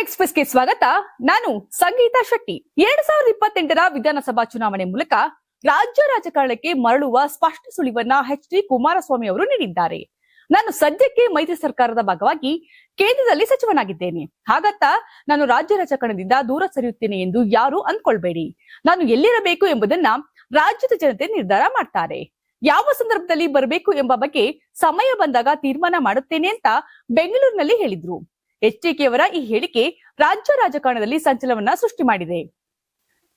ಎಕ್ಸ್ಪ್ರೆಸ್ಗೆ ಸ್ವಾಗತ. ನಾನು ಸಂಗೀತಾ ಶೆಟ್ಟಿ. ಎರಡ್ ಸಾವಿರದ ಇಪ್ಪತ್ತೆಂಟರ ವಿಧಾನಸಭಾ ಚುನಾವಣೆ ಮೂಲಕ ರಾಜ್ಯ ರಾಜಕಾರಣಕ್ಕೆ ಮರಳುವ ಸ್ಪಷ್ಟ ಸುಳಿವನ್ನ ಎಚ್ ಡಿ ಕುಮಾರಸ್ವಾಮಿ ಅವರು ನೀಡಿದ್ದಾರೆ. ನಾನು ಸದ್ಯಕ್ಕೆ ಮೈತ್ರಿ ಸರ್ಕಾರದ ಭಾಗವಾಗಿ ಕೇಂದ್ರದಲ್ಲಿ ಸಚಿವನಾಗಿದ್ದೇನೆ. ಹಾಗತ್ತ ನಾನು ರಾಜ್ಯ ರಾಜಕಾರಣದಿಂದ ದೂರ ಸರಿಯುತ್ತೇನೆ ಎಂದು ಯಾರು ಅಂದ್ಕೊಳ್ಬೇಡಿ. ನಾನು ಎಲ್ಲಿರಬೇಕು ಎಂಬುದನ್ನ ರಾಜ್ಯದ ಜನತೆ ನಿರ್ಧಾರ ಮಾಡ್ತಾರೆ. ಯಾವ ಸಂದರ್ಭದಲ್ಲಿ ಬರಬೇಕು ಎಂಬ ಬಗ್ಗೆ ಸಮಯ ಬಂದಾಗ ತೀರ್ಮಾನ ಮಾಡುತ್ತೇನೆ ಅಂತ ಬೆಂಗಳೂರಿನಲ್ಲಿ ಹೇಳಿದ್ರು. ಎಚ್ಡಿಕೆಯವರ ಈ ಹೇಳಿಕೆ ರಾಜ್ಯ ರಾಜಕಾರಣದಲ್ಲಿ ಸಂಚಲನವನ್ನ ಸೃಷ್ಟಿ ಮಾಡಿದೆ.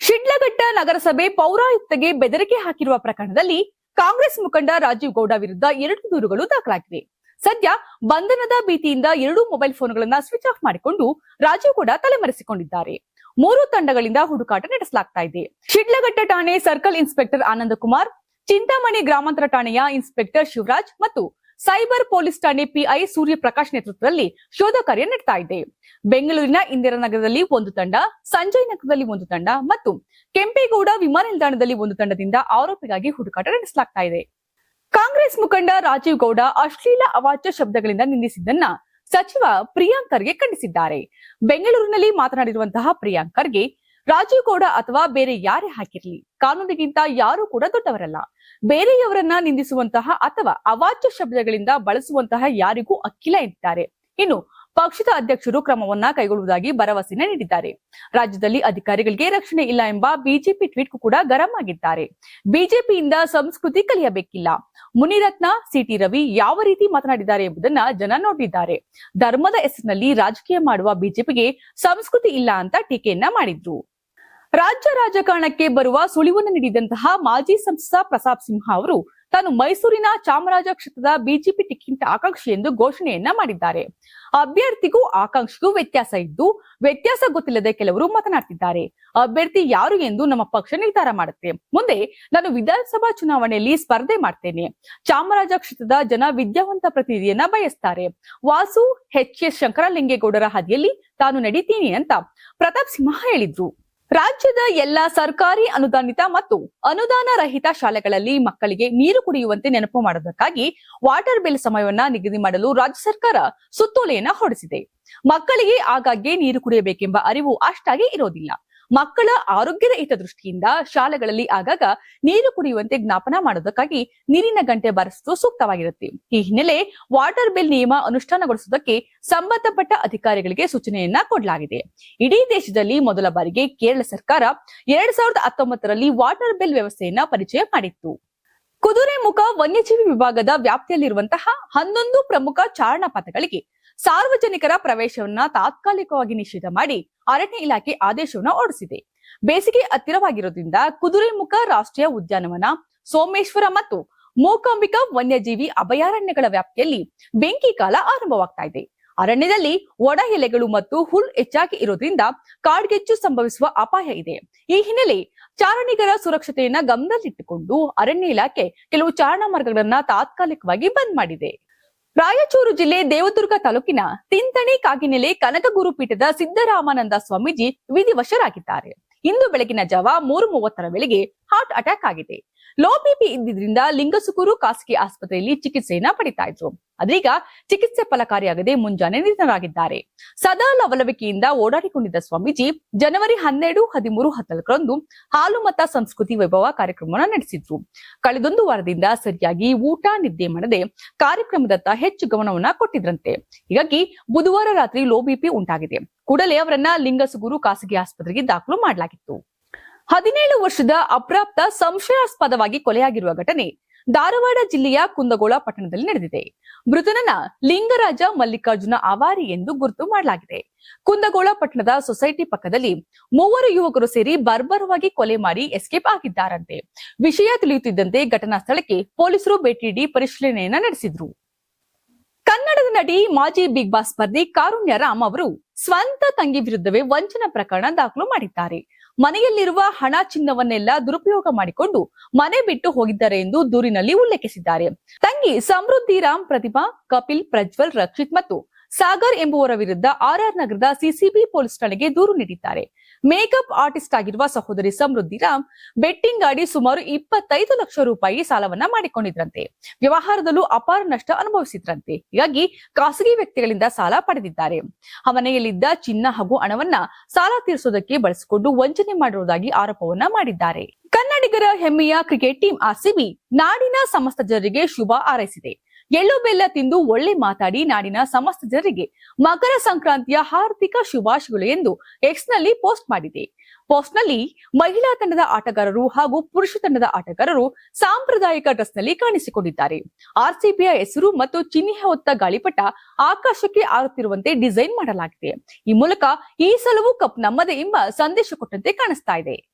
ಶಿಡ್ಲಘಟ್ಟ ನಗರಸಭೆ ಪೌರಾಯುಕ್ತಗೆ ಬೆದರಿಕೆ ಹಾಕಿರುವ ಪ್ರಕರಣದಲ್ಲಿ ಕಾಂಗ್ರೆಸ್ ಮುಖಂಡ ರಾಜೀವ್ ಗೌಡ ವಿರುದ್ಧ ಎರಡು ದೂರುಗಳು ದಾಖಲಾಗಿವೆ. ಸದ್ಯ ಬಂಧನದ ಭೀತಿಯಿಂದ ಎರಡೂ ಮೊಬೈಲ್ ಫೋನ್ಗಳನ್ನ ಸ್ವಿಚ್ ಆಫ್ ಮಾಡಿಕೊಂಡು ರಾಜೀವ್ ಗೌಡ ತಲೆಮರೆಸಿಕೊಂಡಿದ್ದಾರೆ. ಮೂರು ತಂಡಗಳಿಂದ ಹುಡುಕಾಟ ನಡೆಸಲಾಗ್ತಾ ಇದೆ. ಶಿಡ್ಲಘಟ್ಟ ಠಾಣೆ ಸರ್ಕಲ್ ಇನ್ಸ್ಪೆಕ್ಟರ್ ಆನಂದಕುಮಾರ್, ಚಿಂತಾಮಣಿ ಗ್ರಾಮಾಂತರ ಠಾಣೆಯ ಇನ್ಸ್ಪೆಕ್ಟರ್ ಶಿವರಾಜ್ ಮತ್ತು ಸೈಬರ್ ಪೊಲೀಸ್ ಠಾಣೆ ಪಿಐ ಸೂರ್ಯಪ್ರಕಾಶ್ ನೇತೃತ್ವದಲ್ಲಿ ಶೋಧ ಕಾರ್ಯ ನಡೆತಾ ಇದೆ. ಬೆಂಗಳೂರಿನ ಇಂದಿರಾನಗರದಲ್ಲಿ ಒಂದು ತಂಡ, ಸಂಜಯ್ ನಗರದಲ್ಲಿ ಒಂದು ತಂಡ ಮತ್ತು ಕೆಂಪೇಗೌಡ ವಿಮಾನ ನಿಲ್ದಾಣದಲ್ಲಿ ಒಂದು ತಂಡದಿಂದ ಆರೋಪಿಗಾಗಿ ಹುಡುಕಾಟ ನಡೆಸಲಾಗ್ತಾ ಇದೆ. ಕಾಂಗ್ರೆಸ್ ಮುಖಂಡ ರಾಜೀವ್ ಗೌಡ ಅಶ್ಲೀಲ ಅವಾಚ್ಯ ಶಬ್ದಗಳಿಂದ ನಿಂದಿಸಿದ್ದನ್ನ ಸಚಿವ ಪ್ರಿಯಾಂಕರ್ಗೆ ಖಂಡಿಸಿದ್ದಾರೆ. ಬೆಂಗಳೂರಿನಲ್ಲಿ ಮಾತನಾಡಿರುವಂತಹ ಪ್ರಿಯಾಂಕ್ ಖರ್ಗೆ ರಾಜೀವ್ ಗೌಡ ಅಥವಾ ಬೇರೆ ಯಾರೇ ಹಾಕಿರ್ಲಿ, ಕಾನೂನಿಗಿಂತ ಯಾರು ಕೂಡ ದೊಡ್ಡವರಲ್ಲ. ಬೇರೆಯವರನ್ನ ನಿಂದಿಸುವಂತಹ ಅಥವಾ ಅವಾಚ್ಯ ಶಬ್ದಗಳಿಂದ ಬಳಸುವಂತಹ ಯಾರಿಗೂ ಅಕ್ಕಿಲ ಎಂದಿದ್ದಾರೆ. ಇನ್ನು ಪಕ್ಷದ ಅಧ್ಯಕ್ಷರು ಕ್ರಮವನ್ನ ಕೈಗೊಳ್ಳುವುದಾಗಿ ಭರವಸೆ ನೀಡಿದ್ದಾರೆ. ರಾಜ್ಯದಲ್ಲಿ ಅಧಿಕಾರಿಗಳಿಗೆ ರಕ್ಷಣೆ ಇಲ್ಲ ಎಂಬ ಬಿಜೆಪಿ ಟ್ವೀಟ್ ಕೂಡ ಗರಂ ಆಗಿದ್ದಾರೆ. ಬಿಜೆಪಿಯಿಂದ ಸಂಸ್ಕೃತಿ ಕಲಿಯಬೇಕಿಲ್ಲ. ಮುನಿರತ್ನ, ಸಿಟಿ ರವಿ ಯಾವ ರೀತಿ ಮಾತನಾಡಿದ್ದಾರೆ ಎಂಬುದನ್ನ ಜನ ನೋಡಿದ್ದಾರೆ ಧರ್ಮದ ಹೆಸರಿನಲ್ಲಿ ರಾಜಕೀಯ ಮಾಡುವ ಬಿಜೆಪಿಗೆ ಸಂಸ್ಕೃತಿ ಇಲ್ಲ ಅಂತ ಟೀಕೆಯನ್ನ ಮಾಡಿದ್ರು. ರಾಜ್ಯ ರಾಜಕಾರಣಕ್ಕೆ ಬರುವ ಸುಳಿವನ್ನು ನೀಡಿದಂತಹ ಮಾಜಿ ಸಂಸದ ಪ್ರತಾಪ್ ಸಿಂಹ ಅವರು ತಾನು ಮೈಸೂರಿನ ಚಾಮರಾಜ ಕ್ಷೇತ್ರದ ಬಿಜೆಪಿ ಟಿಕೆಟ್ ಆಕಾಂಕ್ಷಿ ಎಂದು ಘೋಷಣೆಯನ್ನ ಮಾಡಿದ್ದಾರೆ. ಅಭ್ಯರ್ಥಿಗೂ ಆಕಾಂಕ್ಷಿಗೂ ವ್ಯತ್ಯಾಸ ಇದ್ದು, ವ್ಯತ್ಯಾಸ ಗೊತ್ತಿಲ್ಲದೆ ಕೆಲವರು ಮಾತನಾಡ್ತಿದ್ದಾರೆ. ಅಭ್ಯರ್ಥಿ ಯಾರು ಎಂದು ನಮ್ಮ ಪಕ್ಷ ನಿರ್ಧಾರ ಮಾಡುತ್ತೆ. ಮುಂದೆ ನಾನು ವಿಧಾನಸಭಾ ಚುನಾವಣೆಯಲ್ಲಿ ಸ್ಪರ್ಧೆ ಮಾಡ್ತೇನೆ. ಚಾಮರಾಜ ಕ್ಷೇತ್ರದ ಜನ ವಿದ್ಯಾವಂತ ಪ್ರತಿನಿಧಿಯನ್ನ ಬಯಸ್ತಾರೆ. ವಾಸು ಎಚ್ ಎಸ್ ಶಂಕರಲಿಂಗೇಗೌಡರ ಹಾದಿಯಲ್ಲಿ ತಾನು ನಡೀತೀನಿ ಅಂತ ಪ್ರತಾಪ್ ಸಿಂಹ ಹೇಳಿದ್ರು. ರಾಜ್ಯದ ಎಲ್ಲ ಸರ್ಕಾರಿ ಅನುದಾನಿತ ಮತ್ತು ಅನುದಾನ ರಹಿತ ಶಾಲೆಗಳಲ್ಲಿ ಮಕ್ಕಳಿಗೆ ನೀರು ಕುಡಿಯುವಂತೆ ನೆನಪು ಮಾಡುವುದಕ್ಕಾಗಿ ವಾಟರ್ ಬಿಲ್ ಸಮಯವನ್ನ ನಿಗದಿ ಮಾಡಲು ರಾಜ್ಯ ಸರ್ಕಾರ ಸುತ್ತೋಲೆಯನ್ನ ಹೊರಡಿಸಿದೆ. ಮಕ್ಕಳಿಗೆ ಆಗಾಗ್ಗೆ ನೀರು ಕುಡಿಯಬೇಕೆಂಬ ಅರಿವು ಅಷ್ಟಾಗಿ ಇರೋದಿಲ್ಲ. ಮಕ್ಕಳ ಆರೋಗ್ಯದ ಹಿತದೃಷ್ಟಿಯಿಂದ ಶಾಲೆಗಳಲ್ಲಿ ಆಗಾಗ ನೀರು ಕುಡಿಯುವಂತೆ ಜ್ಞಾಪನ ಮಾಡೋದಕ್ಕಾಗಿ ನೀರಿನ ಗಂಟೆ ಬಾರಿಸುವುದು ಸೂಕ್ತವಾಗಿರುತ್ತೆ. ಈ ಹಿನ್ನೆಲೆ ವಾಟರ್ ಬಿಲ್ ನಿಯಮ ಅನುಷ್ಠಾನಗೊಳಿಸುವುದಕ್ಕೆ ಸಂಬಂಧಪಟ್ಟ ಅಧಿಕಾರಿಗಳಿಗೆ ಸೂಚನೆಯನ್ನ ಕೊಡಲಾಗಿದೆ. ಇಡೀ ದೇಶದಲ್ಲಿ ಮೊದಲ ಬಾರಿಗೆ ಕೇರಳ ಸರ್ಕಾರ ಎರಡ್ ಸಾವಿರದ ಹತ್ತೊಂಬತ್ತರಲ್ಲಿ ವಾಟರ್ ಬಿಲ್ ವ್ಯವಸ್ಥೆಯನ್ನ ಪರಿಚಯ ಮಾಡಿತ್ತು. ಕುದುರೆಮುಖ ವನ್ಯಜೀವಿ ವಿಭಾಗದ ವ್ಯಾಪ್ತಿಯಲ್ಲಿರುವಂತಹ ಹನ್ನೊಂದು ಪ್ರಮುಖ ಚಾರಣ ಪಥಗಳಿಗೆ ಸಾರ್ವಜನಿಕರ ಪ್ರವೇಶವನ್ನ ತಾತ್ಕಾಲಿಕವಾಗಿ ನಿಷೇಧ ಮಾಡಿ ಅರಣ್ಯ ಇಲಾಖೆ ಆದೇಶವನ್ನ ಹೊರಡಿಸಿದೆ. ಬೇಸಿಗೆ ಹತ್ತಿರವಾಗಿರೋದ್ರಿಂದ ಕುದುರೆಮುಖ ರಾಷ್ಟ್ರೀಯ ಉದ್ಯಾನವನ, ಸೋಮೇಶ್ವರ ಮತ್ತು ಮೂಕಾಂಬಿಕಾ ವನ್ಯಜೀವಿ ಅಭಯಾರಣ್ಯಗಳ ವ್ಯಾಪ್ತಿಯಲ್ಲಿ ಬೆಂಕಿ ಕಾಲ ಆರಂಭವಾಗ್ತಾ ಇದೆ. ಅರಣ್ಯದಲ್ಲಿ ಒಣ ಎಲೆಗಳು ಮತ್ತು ಹುಲ್ ಹೆಚ್ಚಾಗಿ ಇರೋದ್ರಿಂದ ಕಾಡ್ಗೆಚ್ಚು ಸಂಭವಿಸುವ ಅಪಾಯ ಇದೆ. ಈ ಹಿನ್ನೆಲೆ ಚಾರಣಿಗರ ಸುರಕ್ಷತೆಯನ್ನ ಗಮನದಲ್ಲಿಟ್ಟುಕೊಂಡು ಅರಣ್ಯ ಇಲಾಖೆ ಕೆಲವು ಚಾರಣ ಮಾರ್ಗಗಳನ್ನ ತಾತ್ಕಾಲಿಕವಾಗಿ ಬಂದ್ ಮಾಡಿದೆ. ರಾಯಚೂರು ಜಿಲ್ಲೆ ದೇವದುರ್ಗ ತಾಲೂಕಿನ ತಿಂತಣಿ ಕಾಗಿನೆಲೆ ಕನಕ ಗುರುಪೀಠದ ಸಿದ್ದರಾಮಾನಂದ ಸ್ವಾಮೀಜಿ ವಿಧಿವಶರಾಗಿದ್ದಾರೆ. ಇಂದು ಬೆಳಗಿನ ಜಾವ ಮೂರು ಮೂವತ್ತರ ವೇಳೆಗೆ ಹಾರ್ಟ್ ಅಟ್ಯಾಕ್ ಆಗಿದೆ. ಲೋ ಬಿಪಿ ಇದ್ದಿದ್ರಿಂದ ಲಿಂಗಸುಕೂರು ಖಾಸಗಿ ಆಸ್ಪತ್ರೆಯಲ್ಲಿ ಚಿಕಿತ್ಸೆಯನ್ನ ಪಡಿತಾ ಇದ್ರು. ಅದೀಗ ಚಿಕಿತ್ಸೆ ಫಲಕಾರಿಯಾಗದೆ ಮುಂಜಾನೆ ನಿಧನರಾಗಿದ್ದಾರೆ. ಸದಾ ಲವಲವಿಕೆಯಿಂದ ಓಡಾಡಿಕೊಂಡಿದ್ದ ಸ್ವಾಮೀಜಿ ಜನವರಿ ಹನ್ನೆರಡು, ಹದಿಮೂರು ಹತ್ತರಂದು ಹಾಲು ಮತ ಸಂಸ್ಕೃತಿ ವೈಭವ ಕಾರ್ಯಕ್ರಮವನ್ನು ನಡೆಸಿದ್ರು. ಕಳೆದೊಂದು ವಾರದಿಂದ ಸರಿಯಾಗಿ ಊಟ, ನಿದ್ದೆ ಮಾಡದೆ ಕಾರ್ಯಕ್ರಮದತ್ತ ಹೆಚ್ಚು ಗಮನವನ್ನ ಕೊಟ್ಟಿದ್ರಂತೆ. ಹೀಗಾಗಿ ಬುಧವಾರ ರಾತ್ರಿ ಲೋ ಬಿಪಿ ಉಂಟಾಗಿದೆ. ಕೂಡಲೇ ಅವರನ್ನ ಲಿಂಗಸುಗೂರು ಖಾಸಗಿ ಆಸ್ಪತ್ರೆಗೆ ದಾಖಲು ಮಾಡಲಾಗಿತ್ತು. ಹದಿನೇಳು ವರ್ಷದ ಅಪ್ರಾಪ್ತ ಸಂಶಯಾಸ್ಪದವಾಗಿ ಕೊಲೆಯಾಗಿರುವ ಘಟನೆ ಧಾರವಾಡ ಜಿಲ್ಲೆಯ ಕುಂದಗೋಳ ಪಟ್ಟಣದಲ್ಲಿ ನಡೆದಿದೆ. ಮೃತನನ್ನ ಲಿಂಗರಾಜ ಮಲ್ಲಿಕಾರ್ಜುನ ಅವಾರಿ ಎಂದು ಗುರುತು ಮಾಡಲಾಗಿದೆ. ಕುಂದಗೋಳ ಪಟ್ಟಣದ ಸೊಸೈಟಿ ಪಕ್ಕದಲ್ಲಿ ಮೂವರು ಯುವಕರು ಸೇರಿ ಬರ್ಬರವಾಗಿ ಕೊಲೆ ಮಾಡಿ ಎಸ್ಕೇಪ್ ಆಗಿದ್ದಾರಂತೆ. ವಿಷಯ ತಿಳಿಯುತ್ತಿದ್ದಂತೆ ಘಟನಾ ಸ್ಥಳಕ್ಕೆ ಪೊಲೀಸರು ಭೇಟಿ ನೀಡಿ ಪರಿಶೀಲನೆಯನ್ನ ನಡೆಸಿದ್ರು. ಕನ್ನಡದ ನಟಿ ಮಾಜಿ ಬಿಗ್ ಬಾಸ್ ಸ್ಪರ್ಧಿ ಕಾರುಣ್ಯ ರಾಮ್ ಅವರು ಸ್ವಂತ ತಂಗಿ ವಿರುದ್ಧವೇ ವಂಚನೆ ಪ್ರಕರಣ ದಾಖಲು ಮಾಡಿದ್ದಾರೆ. ಮನೆಯಲ್ಲಿರುವ ಹಣ ಚಿನ್ನವನ್ನೆಲ್ಲ ದುರುಪಯೋಗ ಮಾಡಿಕೊಂಡು ಮನೆ ಬಿಟ್ಟು ಹೋಗಿದ್ದಾರೆ ಎಂದು ದೂರಿನಲ್ಲಿ ಉಲ್ಲೇಖಿಸಿದ್ದಾರೆ. ತಂಗಿ ಸಮೃದ್ಧಿ ರಾಮ್ ಪ್ರತಿಮಾ, ಕಪಿಲ್ ಪ್ರಜ್ವಲ್ ರಕ್ಷಿತ್ ಮತ್ತು ಸಾಗರ್ ಎಂಬುವರ ವಿರುದ್ಧ ಆರ್ಆರ್ ನಗರದ ಸಿಸಿಬಿ ಪೊಲೀಸ್ ಠಾಣೆಗೆ ದೂರು ನೀಡಿದ್ದಾರೆ. ಮೇಕಪ್ ಆರ್ಟಿಸ್ಟ್ ಆಗಿರುವ ಸಹೋದರಿ ಸಮೃದ್ಧಿ ರಾಮ್ ಬೆಟ್ಟಿಂಗ್ ಆಡಿ ಸುಮಾರು ಇಪ್ಪತ್ತೈದು ಲಕ್ಷ ರೂಪಾಯಿ ಸಾಲವನ್ನ ಮಾಡಿಕೊಂಡಿದ್ರಂತೆ. ವ್ಯವಹಾರದಲ್ಲೂ ಅಪಾರ ನಷ್ಟ ಅನುಭವಿಸಿದ್ರಂತೆ. ಹೀಗಾಗಿ ಖಾಸಗಿ ವ್ಯಕ್ತಿಗಳಿಂದ ಸಾಲ ಪಡೆದಿದ್ದಾರೆ. ಅವನೆಯಲ್ಲಿದ್ದ ಚಿನ್ನ ಹಾಗೂ ಹಣವನ್ನ ಸಾಲ ತೀರಿಸುವುದಕ್ಕೆ ಬಳಸಿಕೊಂಡು ವಂಚನೆ ಮಾಡಿರುವುದಾಗಿ ಆರೋಪವನ್ನ ಮಾಡಿದ್ದಾರೆ. ಕನ್ನಡಿಗರ ಹೆಮ್ಮೆಯ ಕ್ರಿಕೆಟ್ ಟೀಮ್ ಆರ್ಸಿಬಿ ನಾಡಿನ ಸಮಸ್ತ ಜನರಿಗೆ ಶುಭ ಹಾರೈಸಿದೆ. ಎಳ್ಳು ಬೆಲ್ಲ ತಿಂದು ಒಳ್ಳೆ ಮಾತಾಡಿ ನಾಡಿನ ಸಮಸ್ತ ಜನರಿಗೆ ಮಕರ ಸಂಕ್ರಾಂತಿಯ ಹಾರ್ದಿಕ ಶುಭಾಶಯಗಳು ಎಂದು ಎಕ್ಸ್ನಲ್ಲಿ ಪೋಸ್ಟ್ ಮಾಡಿದೆ. ಪೋಸ್ಟ್ನಲ್ಲಿ ಮಹಿಳಾ ತಂಡದ ಆಟಗಾರರು ಹಾಗೂ ಪುರುಷ ತಂಡದ ಆಟಗಾರರು ಸಾಂಪ್ರದಾಯಿಕ ಡ್ರೆಸ್ನಲ್ಲಿ ಕಾಣಿಸಿಕೊಂಡಿದ್ದಾರೆ. ಆರ್ಸಿಬಿಯ ಹೆಸರು ಮತ್ತು ಚಿಹ್ನೆ ಹೊತ್ತ ಗಾಳಿಪಟ ಆಕಾಶಕ್ಕೆ ಆರುತ್ತಿರುವಂತೆ ಡಿಸೈನ್ ಮಾಡಲಾಗಿದೆ. ಈ ಮೂಲಕ ಈ ಸಲವೂ ಕಪ್ ನಮ್ಮದೇ ಎಂಬ ಸಂದೇಶ ಕೊಟ್ಟಂತೆ ಕಾಣಿಸ್ತಾ ಇದೆ.